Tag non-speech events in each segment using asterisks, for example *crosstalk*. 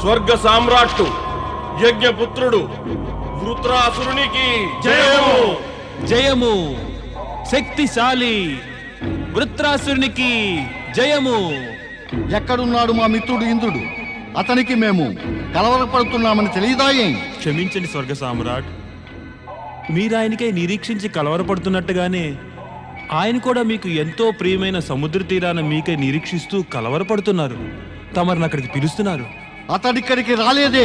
స్వర్గ సామ్రాట్టు యజ్ఞపుత్రుడు వృత్రాసురునికి జయము. జయము. శక్తిశాలి వృత్రాసురునికి జయము. ఎక్కడున్నాడు మా మిత్రుడు ఇంద్రుడు? అతనికి మేము కలవరపడుతున్నామని తెలియదా ఏం క్షమించండి స్వర్గ సామ్రాట్. మీరాయనకై నిరీక్షించి కలవరపడుతున్నట్టుగానే ఆయన కూడా మీకు ఎంతో ప్రియమైన సముద్ర తీరాన మీకై నిరీక్షిస్తూ కలవరపడుతున్నారు. తమరిని అక్కడికి పిలుస్తున్నారు. అతడిక్కడికి రాలేదే.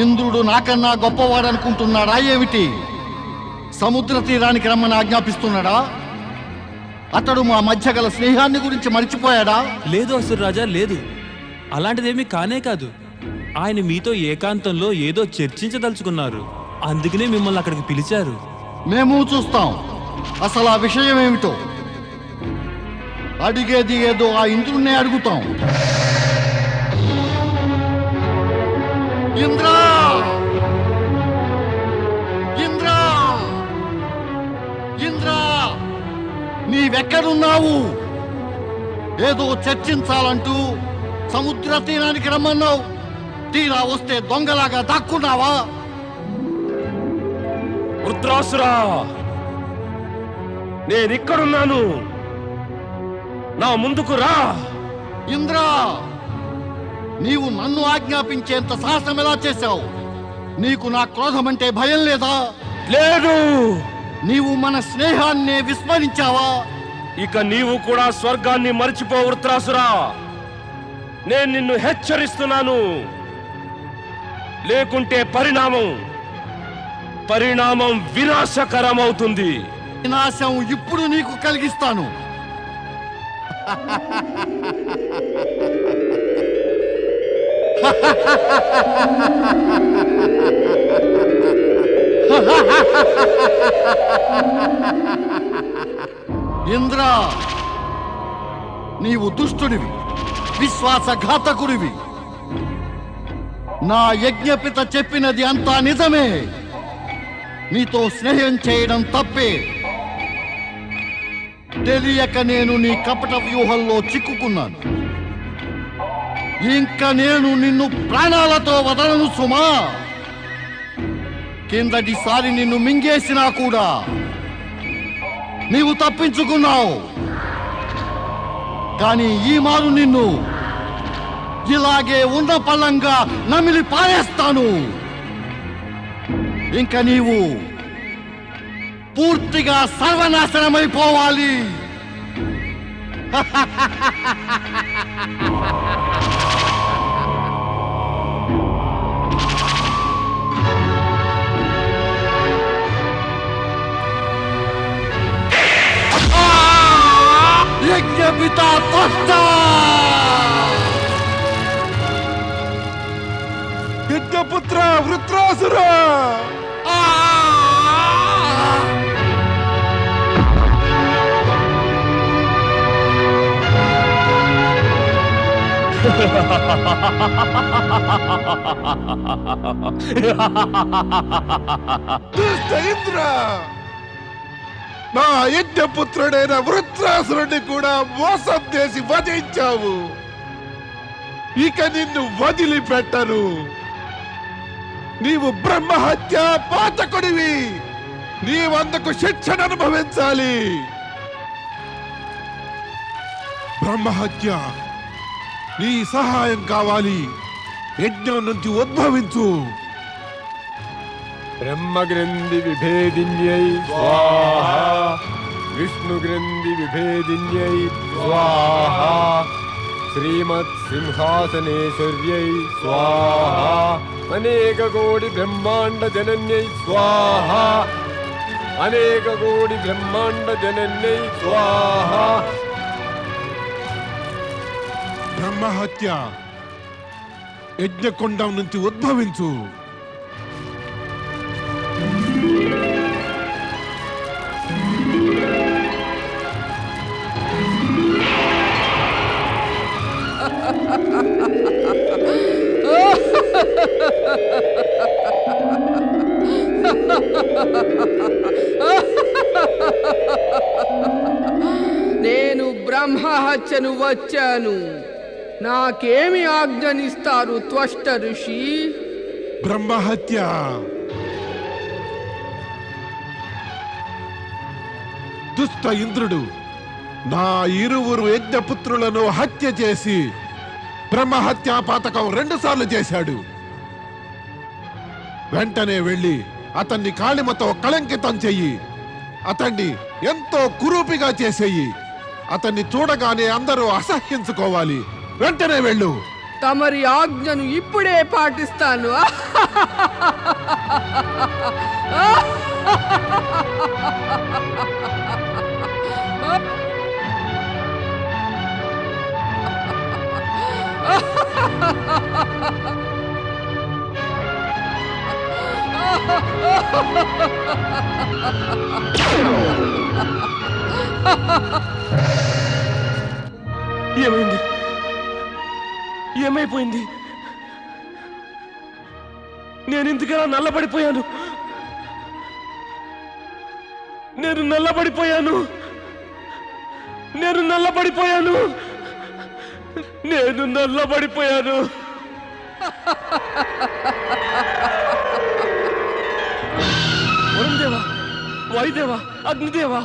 ఇంద్రుడు నాకన్నా గొప్పవాడనుకుంటున్నాడా ఏమిటి? సముద్ర తీరానికి రమ్మని ఆజ్ఞాపిస్తున్నాడా? అతడు మా మధ్య గల స్నేహాన్ని గురించి మర్చిపోయాడా? లేదు అసురరాజా లేదు. అలాంటిదేమీ కానే కాదు. ఆయన మీతో ఏకాంతంలో ఏదో చర్చించదలుచుకున్నారు. అందుకనే మిమ్మల్ని అక్కడికి పిలిచారు. మేము చూస్తాం. అసలు ఆ విషయం ఏమిటో? అడిగేది ఏదో ఆ ఇంద్రుణ్ణే అడుగుతాం. ఇంద్రా! ఇంద్రా! ఇంద్రా! నీవెక్కడున్నావు? ఏదో చర్చించాలంటూ సముద్ర తీరానికి రమ్మన్నావు. తీరా వస్తే దొంగలాగా దాక్కున్నావా? వృత్రాసురా నేనిక్కడున్నాను. నా ముందుకు రా! ఇంద్రా! నీవు నన్ను ఆజ్ఞాపించేంత సాహసం ఎలా చేశావు? నీకు నా క్రోధం అంటే భయం లేదా? లేదు. నీవు మన స్నేహాన్నే విస్మరించావా? ఇక నీవు కూడా స్వర్గాన్ని మర్చిపో వృత్రాసురా. నేను నిన్ను హెచ్చరిస్తున్నాను. లేకుంటే పరిణామం పరిణామం వినాశకరమవుతుంది. వినాశం ఇప్పుడు నీకు కలిగిస్తాను. *laughs* ఇంద్రా నీవు దుష్టుడివి విశ్వాసఘాతకుడివి. నా యజ్ఞపిత చెప్పినది అంతా నిజమే. నీతో స్నేహం చేయడం తప్పే. తెలియక నేను నీ కపట వ్యూహంలో చిక్కుకున్నాను. ఇంకా నేను నిన్ను ప్రాణాలతో వదలను సుమా. కిందటిసారి నిన్ను మింగేసినా కూడా నీవు తప్పించుకున్నావు. కానీ ఈ మారు నిన్ను ఇలాగే ఉన్న పళ్ళంగా నమిలి పారేస్తాను. ఇంకా నీవు పూర్తిగా సర్వనాశనమైపోవాలి. యజ్ఞపిత త్వష్ట! యజ్ఞపుత్ర వృత్రాసుర ఆ! ఇంద్ర నా యజ్ఞపుత్రుడైన వృత్రాసురుడిని కూడా మోసం చేసి వధించావు. ఇక నిన్ను వదిలిపెట్టను. నీవు బ్రహ్మహత్య పాతకుడివి. నీవందుకు శిక్షణ అనుభవించాలి. బ్రహ్మహత్య నీ సహాయం కావాలి యజ్ఞం నుంచి ఉద్భవించు బ్రహ్మగ్రంథి విభేదిన్యై స్వాహ విష్ణుగ్రంథి విభేదిన్యై స్వాహ శ్రీమత్ సింహాసనేశ్వర్యై స్వాహ అనేక కోటి బ్రహ్మాండ జనన్యై స్వాహ అనేక కోటి బ్రహ్మాండ జనన్యై స్వాహ బ్రహ్మహత్య. యజ్ఞకొండం నుంచి ఉద్భవించు. నేను బ్రహ్మహత్యను వచ్చాను. నాకేమి ఆజ్ఞనిస్తారు త్వష్ట ఋషి? బ్రహ్మహత్య. దుష్ట ఇంద్రుడు నా ఇరువురు యజ్ఞపుత్రులను హత్య చేసి బ్రహ్మహత్యా పాతకం రెండు సార్లు చేశాడు. వెంటనే వెళ్ళి అతన్ని కాళిమతో కళంకితం చెయ్యి. అతన్ని ఎంతో కురూపిగా చేసేయి. అతన్ని చూడగానే అందరూ అసహ్యించుకోవాలి. వెంటనే వెళ్ళు. తమరి ఆజ్ఞను ఇప్పుడే పాటిస్తాను. ఏమైంది? ఏమైపోయింది? నేను ఇంతకన్నా నల్లబడిపోయాను? నేను నల్లబడిపోయాను. నేను నల్లబడిపోయాను. నేను నల్లబడిపోయాను. వరుణదేవా వాయుదేవా అగ్నిదేవా?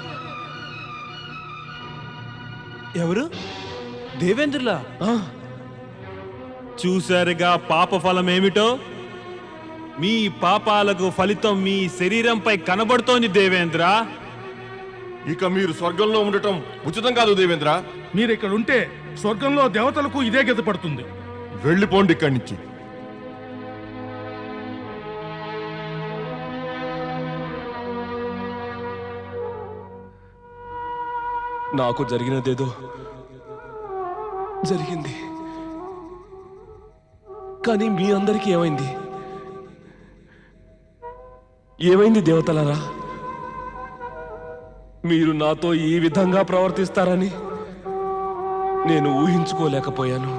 ఎవరు? దేవేంద్రులా? చూశారుగా పాప ఫలం ఏమిటో మీ పాపాలకు ఫలితం మీ శరీరంపై కనబడుతోంది దేవేంద్ర. ఇక మీరు స్వర్గంలో ఉండటం ఉచితం కాదు దేవేంద్ర. మీరు ఇక్కడ ఉంటే స్వర్గంలో దేవతలకు ఇదే గతి పడుతుంది. వెళ్ళిపోండి ఇక్కడి నుంచి. నాకు జరిగినదేదో జరిగింది. కానీ మీ అందరికీ ఏమైంది? ఏమైంది దేవతలరా? మీరు నాతో ఈ విధంగా ప్రవర్తిస్తారని నేను ఊహించుకోలేకపోయాను.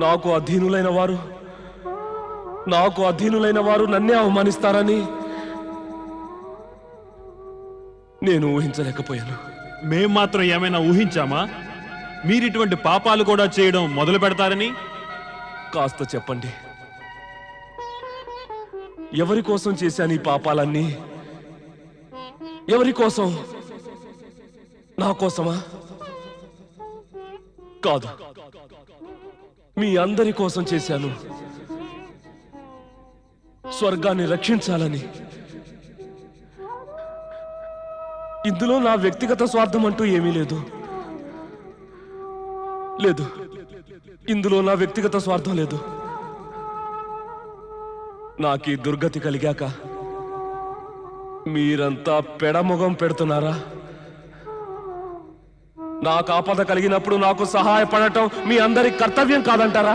నాకు అధీనులైన వారు నాకు అధీనులైన వారు నన్నే అవమానిస్తారని నేను ఊహించలేకపోయాను. మేం మాత్రం ఏమైనా ఊహించామా? మీరిటువంటి పాపాలు కూడా చేయడం మొదలు పెడతారని? కాస్త చెప్పండి. ఎవరి కోసం చేశాను ఈ పాపాలన్నీ? ఎవరి కోసం? నా కోసమా? కాదు. మీ అందరి కోసం చేశాను. స్వర్గాన్ని రక్షించాలని. ఇందులో నా వ్యక్తిగత స్వార్థం అంటూ ఏమీ లేదు. లేదు. ఇందులో నా వ్యక్తిగత స్వార్థం లేదు. నాకు ఈ దుర్గతి కలిగాక మీరంతా పెడముఖం పెడుతున్నారా? నాకు ఆపద కలిగినప్పుడు నాకు సహాయపడటం మీ అందరి కర్తవ్యం కాదంటారా?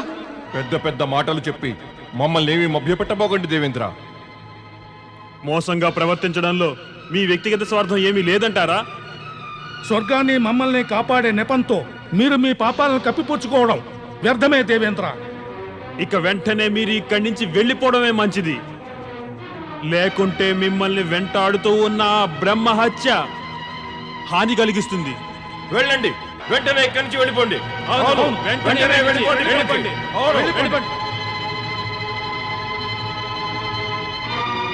పెద్ద పెద్ద మాటలు చెప్పి మమ్మల్ని ఏమి మభ్యపెట్టబోకండి దేవేంద్ర. మోసంగా ప్రవర్తించడంలో మీ వ్యక్తిగత స్వార్థం ఏమీ లేదంటారా? స్వర్గాన్ని మమ్మల్ని కాపాడే నెపంతో మీరు మీ పాపాలను కప్పిపుచ్చుకోవడం వ్యర్థమే దేవేంద్ర. ఇక వెంటనే మీరు ఇక్కడి నుంచి వెళ్ళిపోవడమే మంచిది. లేకుంటే మిమ్మల్ని వెంటాడుతూ ఉన్న ఆ బ్రహ్మ హత్య హాని కలిగిస్తుంది. వెళ్ళండి. వెంటనే ఇక్కడి నుంచి వెళ్ళిపోండి. వెంటనే వెళ్ళిపోండి.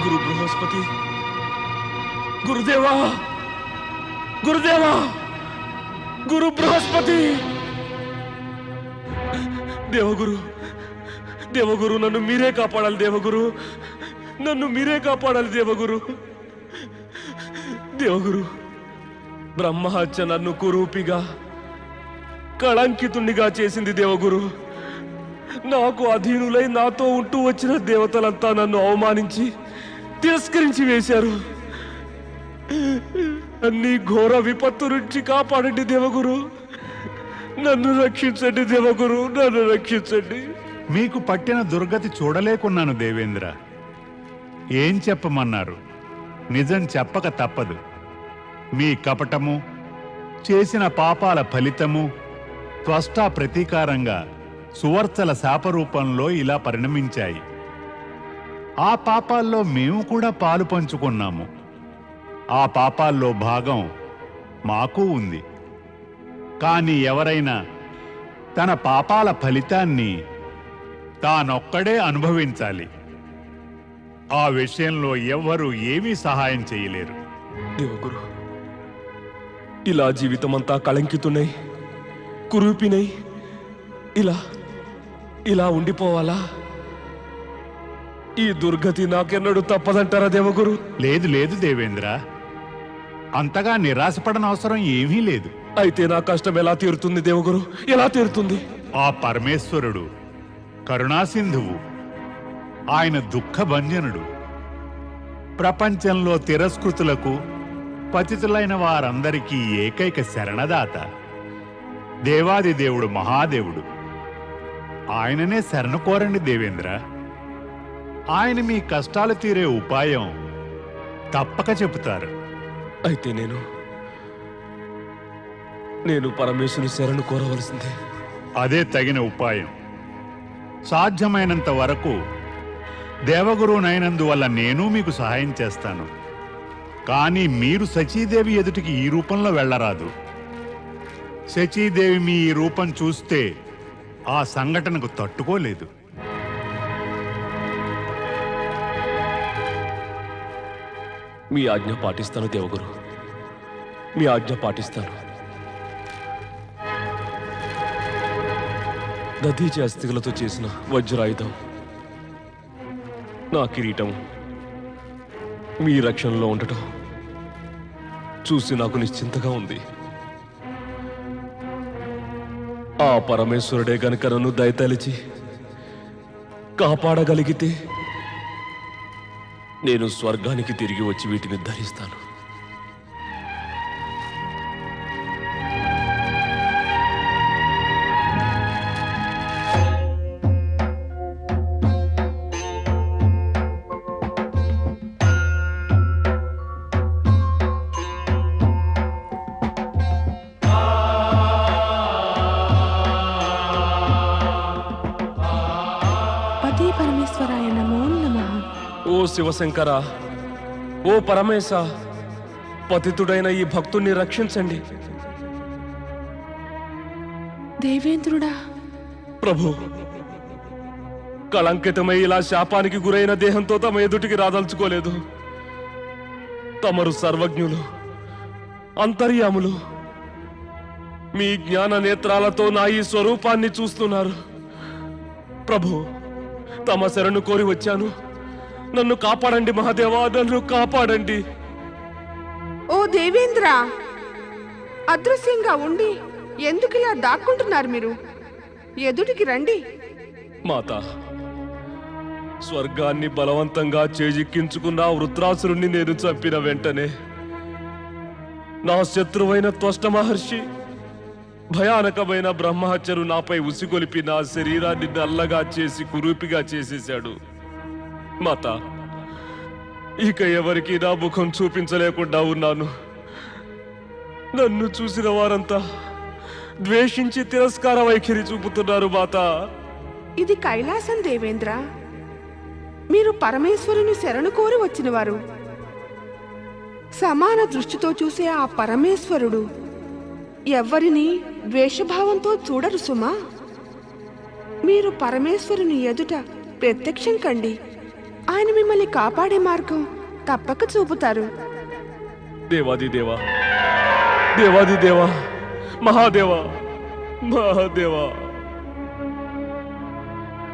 గురు బృహస్పతి. గురుదేవా. గురుదేవా. గురు బృహస్పతి! దేవగురు! దేవగురు నన్ను మీరే కాపాడాలి దేవగురు! నన్ను మీరే కాపాడాలి దేవగురు! దేవగురు బ్రహ్మహత్య నన్ను కురూపిగా కళంకితుణ్ణిగా చేసింది దేవగురు! నాకు అధీనులై నాతో ఉంటూ వచ్చిన దేవతలంతా నన్ను అవమానించి తిరస్కరించి వేశారు! అన్ని ఘోర విపత్తు నుంచి కాపాడండి దేవగురు. నన్ను రక్షించండి దేవగురు నన్ను రక్షించండి. మీకు పట్టిన దుర్గతి చూడలేకున్నాను దేవేంద్ర. ఏం చెప్పమన్నారు? నిజం చెప్పక తప్పదు. మీ కపటము చేసిన పాపాల ఫలితము త్వష్టా ప్రతీకారంగా సువర్చల శాపరూపంలో ఇలా పరిణమించాయి. ఆ పాపాల్లో మేము కూడా పాలు పంచుకున్నాము. ఆ పాపాల్లో భాగం మాకు ఉంది. కానీ ఎవరైనా తన పాపాల ఫలితాన్ని తానొక్కడే అనుభవించాలి. ఆ విషయంలో ఎవ్వరూ ఏమీ సహాయం చేయలేరు. దేవగురు ఇలా జీవితమంతా కళంకితున్నాయి కురూపినై ఇలా ఇలా ఉండిపోవాలా? ఈ దుర్గతి నాకెన్నడూ తప్పదంటారా దేవగురు లేదు లేదు దేవేంద్ర. అంతగా నిరాశపడనవసరం ఏమీ లేదు. అయితే నా కష్టం ఎలా తీరుతుంది దేవగురు? ఎలా తీరుతుంది? ఆ పరమేశ్వరుడు కరుణాసింధువు ఆయన దుఃఖభంజనుడు. ప్రపంచంలో తిరస్కృతులకు పతితులైన వారందరికీ ఏకైక శరణదాత దేవాది దేవుడు మహాదేవుడు. ఆయననే శరణు కోరండి దేవేంద్ర. ఆయన మీ కష్టాలు తీరే ఉపాయం తప్పక చెబుతారు. అయితే నేను నేను పరమేశ్వరుని శరణు కోరవలసిందే. అదే తగిన ఉపాయం. సాధ్యమైనంత వరకు దేవగురువునైనందువల్ల నేను మీకు సహాయం చేస్తాను. కానీ మీరు సచీదేవి ఎదుటికి ఈ రూపంలో వెళ్ళరాదు. సచీదేవి మీ ఈ రూపం చూస్తే ఆ సంఘటనకు తట్టుకోలేదు. మీ ఆజ్ఞ పాటిస్తాను దేవగురు. మీ ఆజ్ఞ పాటిస్తాను. దధీచి అస్థికలతో చేసిన వజ్రాయుధం నా కిరీటం మీ రక్షణలో ఉండటం చూసి నాకు నిశ్చింతగా ఉంది. ఆ పరమేశ్వరుడే గనుక నన్ను దయతలిచి కాపాడగలిగితే నేను స్వర్గానికి తిరిగి వచ్చి వీటిని ధరిస్తాను. పతి పరమేశ్వరాయ నమో నమః. ఓ శివశంకర ఓ పరమేశ పతితుడైన ఈ భక్తుణ్ణి రక్షించండి. దేవేంద్రుడా! ప్రభు కళంకితమై ఇలా శాపానికి గురైన దేహంతో తమ ఎదుటికి రాదలుచుకోలేదు. తమరు సర్వజ్ఞులు అంతర్యాములు మీ జ్ఞాన నేత్రాలతో నా ఈ స్వరూపాన్ని చూస్తున్నారు. ప్రభు తమ శరణు కోరి వచ్చాను. నన్ను కాపాడండి మహాదేవా నన్ను కాపాడండి. ఓ దేవేంద్ర అదృశ్యంగా ఉండి ఎందుకు ఇలా దాక్కుంటున్నారు మీరు? ఎదుటికి రండి. మాత స్వర్గాన్ని బలవంతంగా చేజిక్కించుకున్న వృత్రాసురుణ్ణి నేను చంపిన వెంటనే నా శత్రువైన త్వష్ట మహర్షి భయానకమైన బ్రహ్మహత్యను నాపై ఉసిగొలిపి నా శరీరాన్ని నల్లగా చేసి కురూపిగా చేసేశాడు. మాత ఇక ఎవరికి నా ముఖం చూపించలేకుండా ఉన్నాను. నన్ను చూసిన వారంతా ద్వేషించి తిరస్కార వైఖరి చూపుతున్నారు మాత. ఇది కైలాసం దేవేంద్ర. మీరు పరమేశ్వరుని శరణు కోరి వచ్చినవారు. సమాన దృష్టితో చూసే ఆ పరమేశ్వరుడు ఎవ్వరిని ద్వేషభావంతో చూడరు సుమా. మీరు పరమేశ్వరుని ఎదుట ప్రత్యక్షం కండి. ఆయన మిమ్మల్ని కాపాడే మార్గం తప్పక చూపుతారు. దేవాది దేవా. దేవాది దేవా. మహాదేవా. మహాదేవా.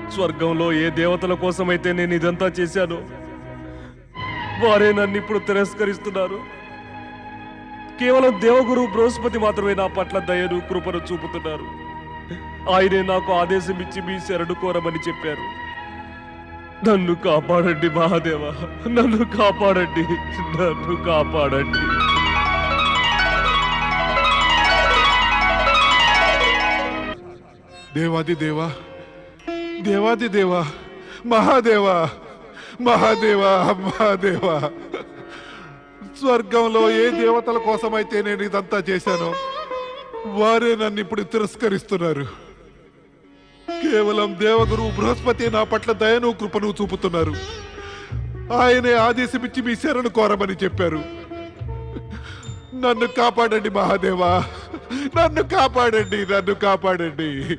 స్వర్గంలో ఏ దేవతల కోసమైతే నేను ఇదంతా చేశానో వారే నన్ను ఇప్పుడు తిరస్కరిస్తున్నారు. కేవలం దేవగురు బృహస్పతి మాత్రమే నా పట్ల దయను కృపను చూపుతున్నారు. ఆయనే నాకు ఆదేశం ఇచ్చి మీ శరణు కోరమని చెప్పారు. నన్ను కాపాడండి మహాదేవ. నన్ను కాపాడండి నన్ను కాపాడండి. దేవాది దేవా దేవాది దేవా మహాదేవా మహాదేవా మహాదేవా. స్వర్గంలో ఏ దేవతల కోసమైతే నేను ఇదంతా చేశానో వారే నన్ను ఇప్పుడు తిరస్కరిస్తున్నారు. కేవలం దేవగురు బృహస్పతి నా పట్ల దయను కృపను చూపుతున్నారు. ఆయనే ఆదేశమిచ్చి మీ శరణు కోరమని చెప్పారు. నన్ను కాపాడండి మహాదేవా. నన్ను కాపాడండి నన్ను కాపాడండి.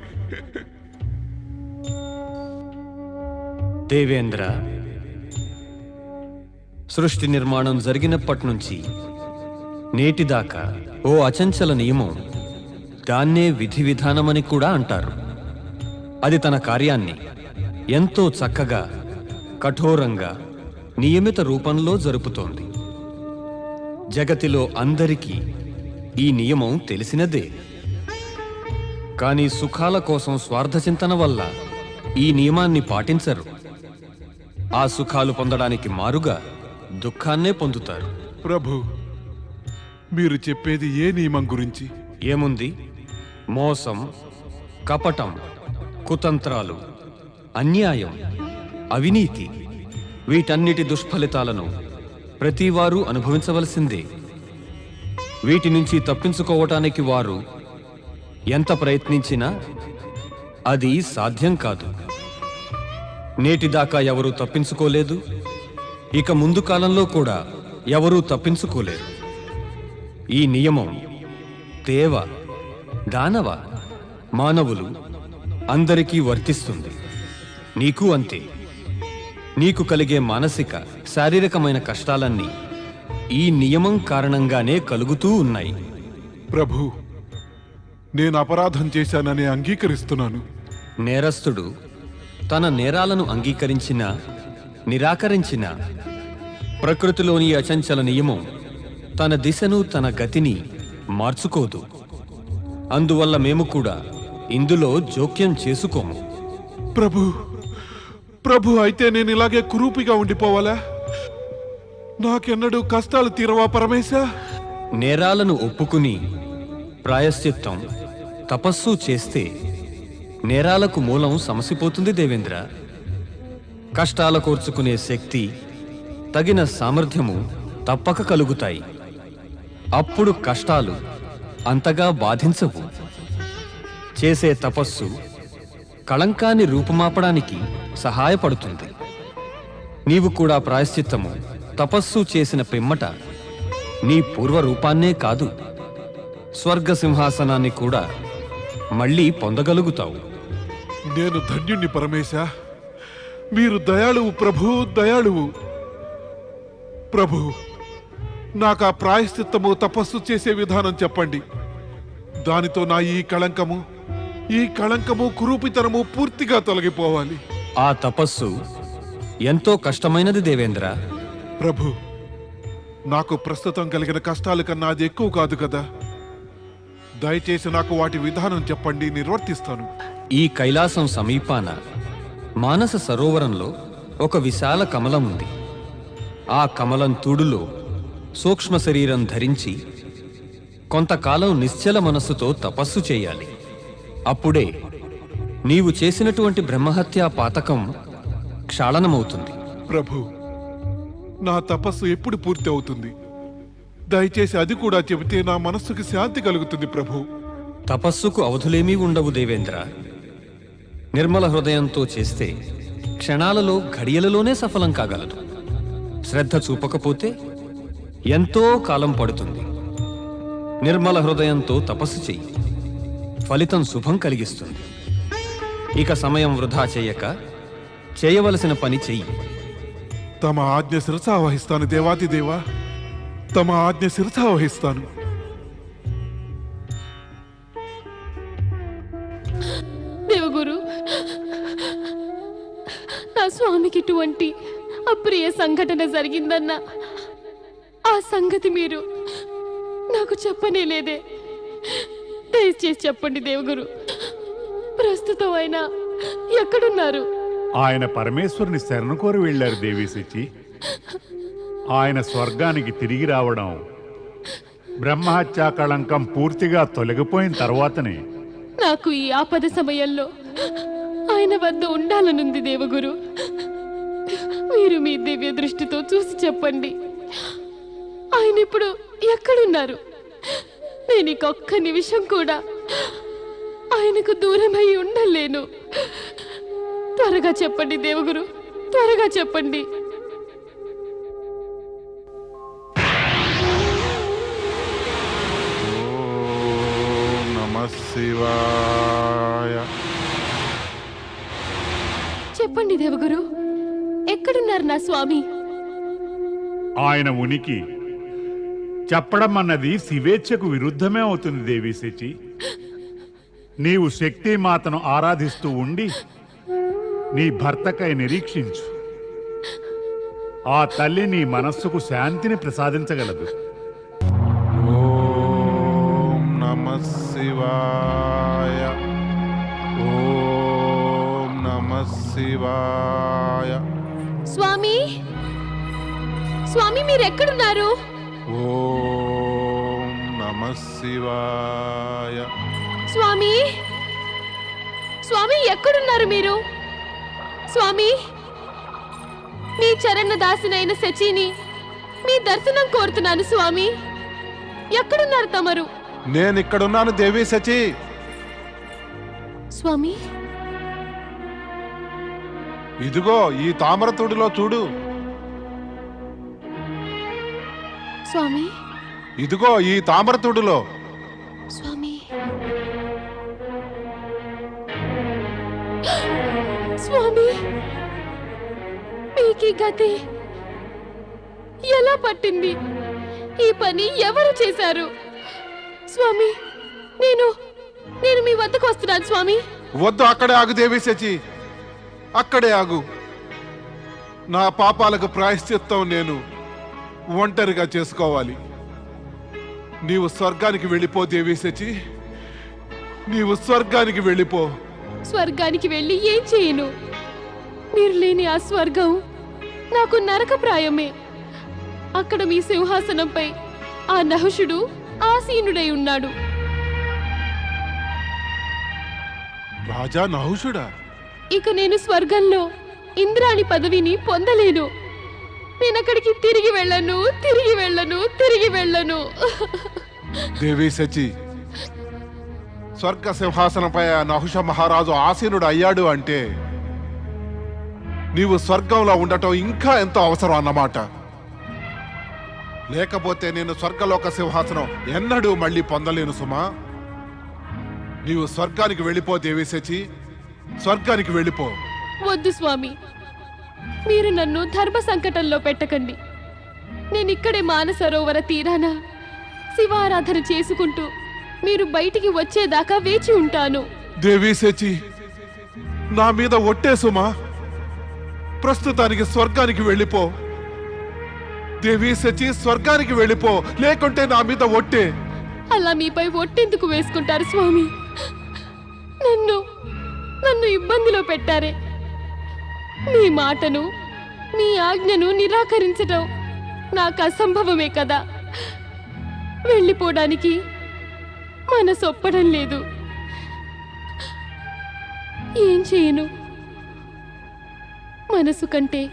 దేవేంద్ర సృష్టి నిర్మాణం జరిగినప్పటి నుంచి నేటిదాకా ఓ అచంచల నియమం దాన్నే విధి విధానమని కూడా అంటారు. అది తన కార్యాన్ని ఎంతో చక్కగా కఠోరంగా నియమిత రూపంలో జరుపుతోంది. జగతిలో అందరికీ ఈ నియమం తెలిసినదే. కానీ సుఖాల కోసం స్వార్థచింతన వల్ల ఈ నియమాన్ని పాటించరు. ఆ సుఖాలు పొందడానికి మారుగా దుఃఖాన్నే పొందుతారు. ప్రభు మీరు చెప్పేది ఏ నియమం గురించి? ఏముంది? మోసం కపటం కుతంత్రాలు అన్యాయం అవినీతి వీటన్నిటి దుష్ఫలితాలను ప్రతివారు అనుభవించవలసిందే. వీటి నుంచి తప్పించుకోవటానికి వారు ఎంత ప్రయత్నించినా అది సాధ్యం కాదు. నేటిదాకా ఎవరూ తప్పించుకోలేదు ఇక ముందు కాలంలో కూడా ఎవరూ తప్పించుకోలేరు. ఈ నియమం దేవ దానవ మానవులు అందరికీ వర్తిస్తుంది. నీకు అంతే. నీకు కలిగే మానసిక శారీరకమైన కష్టాలన్నీ ఈ నియమం కారణంగానే కలుగుతూ ఉన్నాయి. ప్రభు నేను అపరాధం చేశానని అంగీకరిస్తున్నాను. నేరస్తుడు తన నేరాలను అంగీకరించినా నిరాకరించినా ప్రకృతిలోని అచంచల నియమం తన దిశను తన గతిని మార్చుకోదు. అందువల్ల మేము కూడా ఇందులో జోక్యం చేసుకోము. ప్రభు ప్రభు అయితే నేను ఇలాగే కురూపిగా ఉండిపోవాలా? నాకెన్నడూ కష్టాలు తీరవా పరమేశ? నేరాలను ఒప్పుకుని ప్రాయశ్చిత్తం తపస్సు చేస్తే నేరాలకు మూలం సమసిపోతుంది దేవేంద్ర. కష్టాల కోర్చుకునే శక్తి తగిన సామర్థ్యము తప్పక కలుగుతాయి. అప్పుడు కష్టాలు అంతగా బాధించవు. చేసే తపస్సు కళంకాన్ని రూపుమాపడానికి సహాయపడుతుంది. నీవు కూడా ప్రాయశ్చిత్తము తపస్సు చేసిన పిమ్మట నీ పూర్వరూపాన్నే కాదు స్వర్గ సింహాసనాన్ని కూడా మళ్ళీ పొందగలుగుతావు. నేను ధన్యుణ్ణి పరమేశ. మీరు దయాళువు ప్రభు దయాళువు. ప్రభు నాకు ఆ ప్రాయశ్చిత్తము తపస్సు చేసే విధానం చెప్పండి. దానితో నా ఈ కళంకము ఈ కళంకము కురూపితనము పూర్తిగా తొలగిపోవాలి. ఆ తపస్సు ఎంతో కష్టమైనది దేవేంద్ర. ప్రభు నాకు ప్రస్తుతం కలిగిన కష్టాల కన్నా అది ఎక్కువ కాదు కదా. దయచేసి నాకు వాటి విధానం చెప్పండి నిర్వర్తిస్తాను. ఈ కైలాసం సమీపాన మానస సరోవరంలో ఒక విశాల కమలం ఉంది. ఆ కమలం తూడులో సూక్ష్మ శరీరం ధరించి కొంతకాలం నిశ్చల మనస్సుతో తపస్సు చేయాలి. అప్పుడే నీవు చేసినటువంటి బ్రహ్మహత్యా పాతకం క్షాళనమవుతుంది. ప్రభు నా తపస్సు ఎప్పుడు పూర్తి అవుతుంది? దయచేసి అది కూడా చెబితే నా మనస్సుకి శాంతి కలుగుతుంది ప్రభు. తపస్సుకు అవధులేమీ ఉండవు దేవేంద్ర. నిర్మల హృదయంతో చేస్తే క్షణాలలో ఘడియలలోనే సఫలం కాగలదు. శ్రద్ధ చూపకపోతే ఎంతో కాలం పడుతుంది. నిర్మల హృదయంతో తపస్సు చెయ్యి. ఫలితం శుభం కలిగిస్తుంది. ఇక సమయం వృధా చేయక చేయవలసిన పని చెయ్యి. తమ ఆజ్ఞ శిరసా వహిస్తాను దేవాతి దేవా. తమ ఆజ్ఞ శిరసా వహిస్తాను. దేవగురు నా స్వామికి ఇటువంటి అప్రియ సంఘటన జరిగిందన్న ఆ సంగతి మీరు నాకు చెప్పనే లేదే. దయచేసి చెప్పండి దేవగురు. ప్రస్తుతం ఆయన ఎక్కడున్నారు? ఆయన పరమేశ్వరుని శరణు కోరి వెళ్ళారు దేవీశచి. ఆయన స్వర్గానికి తిరిగి రావడం బ్రహ్మహత్యా కళంకం పూర్తిగా తొలగిపోయిన తర్వాతనే. నాకు ఈ ఆపద సమయంలో ఆయన వద్ద ఉండాలనుంది దేవగురు. మీరు మీ దివ్య దృష్టితో చూసి చెప్పండి. ఆయన ఇప్పుడు ఎక్కడున్నారు? నేను ఇంకొక్క నిమిషం కూడా ఆయనకు దూరమై ఉండలేను. త్వరగా చెప్పండి దేవగురు త్వరగా చెప్పండి. శివాయ. చెప్పండి దేవగురు ఎక్కడున్నారు నా స్వామి? ఆయన ఉనికి చెప్పడం అన్నది శివేచ్ఛకు విరుద్ధమే అవుతుంది దేవి శచి నీవు శక్తి మాతను ఆరాధిస్తూ ఉండి నీ భర్తకై నిరీక్షించు. ఆ తల్లి నీ మనస్సుకు శాంతిని ప్రసాదించగలదు. ఓం నమ శివాయ. ఓం నమ శివాయ. స్వామి స్వామి మీరు ఎక్కడున్నారు ఓం నమ శివాయ స్వామి! స్వామి ఎక్కడున్నారు మీరు? స్వామి మీ చరణ దాసినైన శచిని మీ దర్శనం కోరుతున్నాను స్వామి. ఎక్కడున్నారు తమరు? నేను ఇక్కడున్నాను దేవి సచి స్వామి! ఇదిగో ఈ తామరతుడిలో చూడు. స్వామి! ఇదిగో ఈ తామరతుడిలో. స్వామి. స్వామి మీకు గతి. ఎలా పట్టింది? ఈ పని ఎవరు చేశారు? స్వామి నేను నేను మీ వద్దకు వస్తున్నాను స్వామి. వద్దు అక్కడే ఆగు దేవి సచి అక్కడే ఆగు. నా పాపాలకు ప్రాయశ్చిత్తం నేను ఒంటరిగా చేసుకోవాలి. నీవు స్వర్గానికి వెళ్ళిపో దేవి సచి నీవు స్వర్గానికి వెళ్ళిపో. స్వర్గానికి వెళ్ళి ఏం చేయను? మీరు లేని ఆ స్వర్గం నాకు నరకప్రాయమే. అక్కడ మీ సింహాసనంపై ఆ నహుషుడు ఆసీనుడై ఉన్నాడు. రాజా నహుషుడా? ఇక నేను స్వర్గంలో ఇంద్రాణి పదవిని పొందలేను. నేను అక్కడికి తిరిగి వెళ్ళను తిరిగి వెళ్ళను తిరిగి వెళ్ళను. దేవి సచి స్వర్గ సింహాసనంపై నహుష మహారాజు ఆసీనుడు అయ్యాడు అంటే నీవు స్వర్గంలో ఉండటం ఇంకా ఎంతో అవసరం అన్నమాట. లేకపోతే నేను స్వర్గలోక సింహాసనం ఎన్నడూ మళ్ళీ పొందలేను సుమా. నీవు స్వర్గానికి వెళ్ళిపో దేవి సచి స్వర్గానికి వెళ్ళిపో. వద్దు స్వామి మీరు నన్ను ధర్మ సంకటంలో పెట్టకండి. నేను ఇక్కడే మానసరోవర తీరాన శివారాధన చేసుకుంటూ మీరు బయటికి వచ్చేదాకా వేచి ఉంటాను. దేవి సచి నా మీద ఒట్టే సుమా. ప్రస్తుతానికి స్వర్గానికి వెళ్ళిపో. దేవి సచి స్వర్గానికి వెళ్ళిపో. లేకుంటే నా మీద ఒట్టే. అలా మీపై ఒట్టెందుకు వేసుకుంటారు స్వామి? నన్ను నన్ను ఇబ్బందిలో పెట్టారే. మీ మాటను మీ ఆజ్ఞను నిరాకరించటం నాకు అసంభవమే కదా. వెళ్ళిపోవడానికి మనసు ఒప్పడం లేదు. ఏం చేయను? మనసు కంటే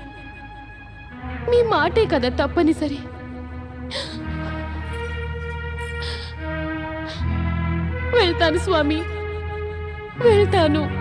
మీ మాటే కదా తప్పనిసరి. వెళ్తాను స్వామి వెళ్తాను.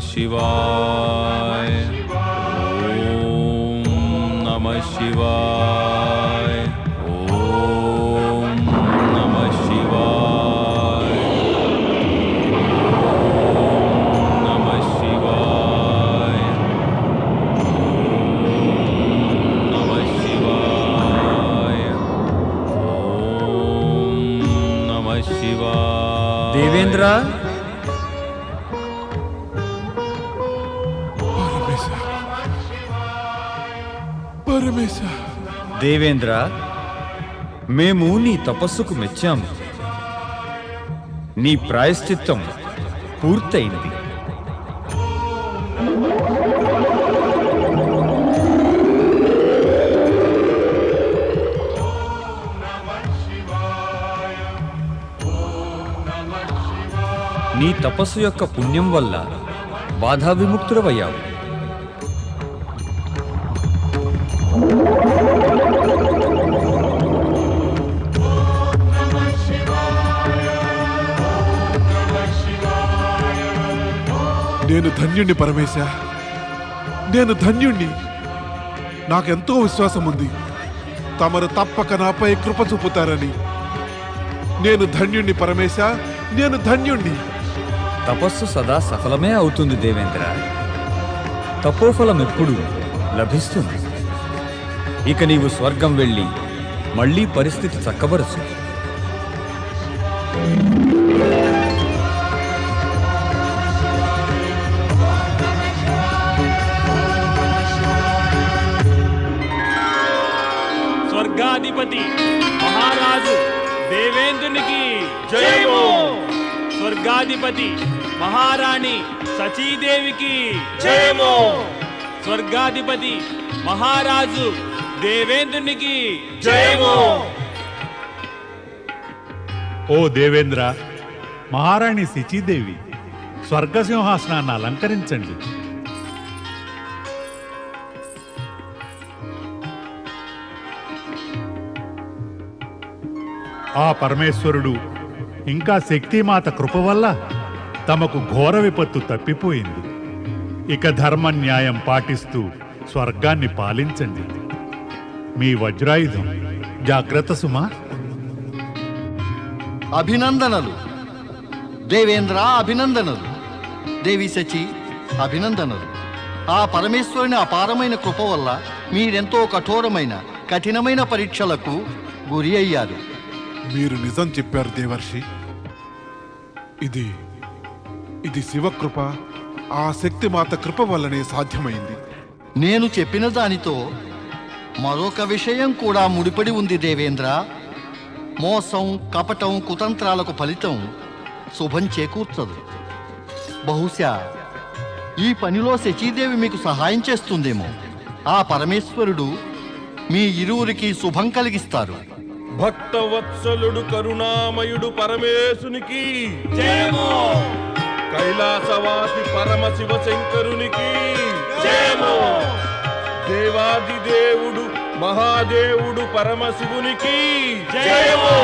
శివాయ ఓం నమ శివాయ ఓం నమ శివాయ నమ శివాయ నమ శివాయ ఓం నమ శివాయ దేవేంద్ర దేవేంద్ర మేము నీ తపస్సుకు మెచ్చాము. నీ ప్రాయశ్చిత్తం పూర్తయింది నీ తపస్సు యొక్క పుణ్యం వల్ల బాధా విముక్తుడవయ్యావు నేను ధన్యుణ్ణి పరమేశ. నేను ధన్యుణ్ణి. నాకెంతో విశ్వాసం ఉంది తమరు తప్పక నాపై కృప చూపుతారని. నేను ధన్యుణ్ణి పరమేశ నేను ధన్యుణ్ణి. తపస్సు సదా సఫలమే అవుతుంది దేవేంద్ర. తపోఫలం ఎప్పుడు లభిస్తుంది. ఇక నీవు స్వర్గం వెళ్ళి మళ్ళీ పరిస్థితి చక్కబరచు. స్వర్గాధిపతి మహారాణి సచీదేవికి జయము. స్వర్గాధిపతి మహారాజు దేవేంద్రునికి. జయము. ఓ దేవేంద్ర మహారాణి శచీదేవి స్వర్గసింహాసనాన్ని అలంకరించండి. ఆ పరమేశ్వరుడు ఇంకా శక్తిమాత కృప వల్ల తమకు ఘోర విపత్తు తప్పిపోయింది. ఇక ధర్మ న్యాయం పాటిస్తూ స్వర్గాన్ని పాలించండి. మీ వజ్రాయుధం. జాగ్రత్త సుమా. అభినందనలు. దేవేంద్ర అభినందనలు. దేవి సచి అభినందనలు. ఆ పరమేశ్వరుని అపారమైన కృప వల్ల మీరెంతో కఠోరమైన కఠినమైన పరీక్షలకు గురి అయ్యారు. మీరు నిజం చెప్పారు దేవర్షి. ఇది ఇది శివకృప. ఆ శక్తి మాత కృప వల్లనే సాధ్యమైంది. నేను చెప్పిన దానితో మరొక విషయం కూడా ముడిపడి ఉంది దేవేంద్ర. మోసం కపటం కుతంత్రాలకు ఫలితం శుభం చేకూర్చదు. బహుశా ఈ పనిలో శచీదేవి మీకు సహాయం చేస్తుందేమో. ఆ పరమేశ్వరుడు మీ ఇరువురికి శుభం కలిగిస్తారు. భక్తవత్సలుడు కరుణామయుడు పరమేశునికి. జయము! కైలాసవాసి పరమశివ శంకరునికి. జయము! దేవాది దేవుడు మహాదేవుడు పరమశివునికి. జయము!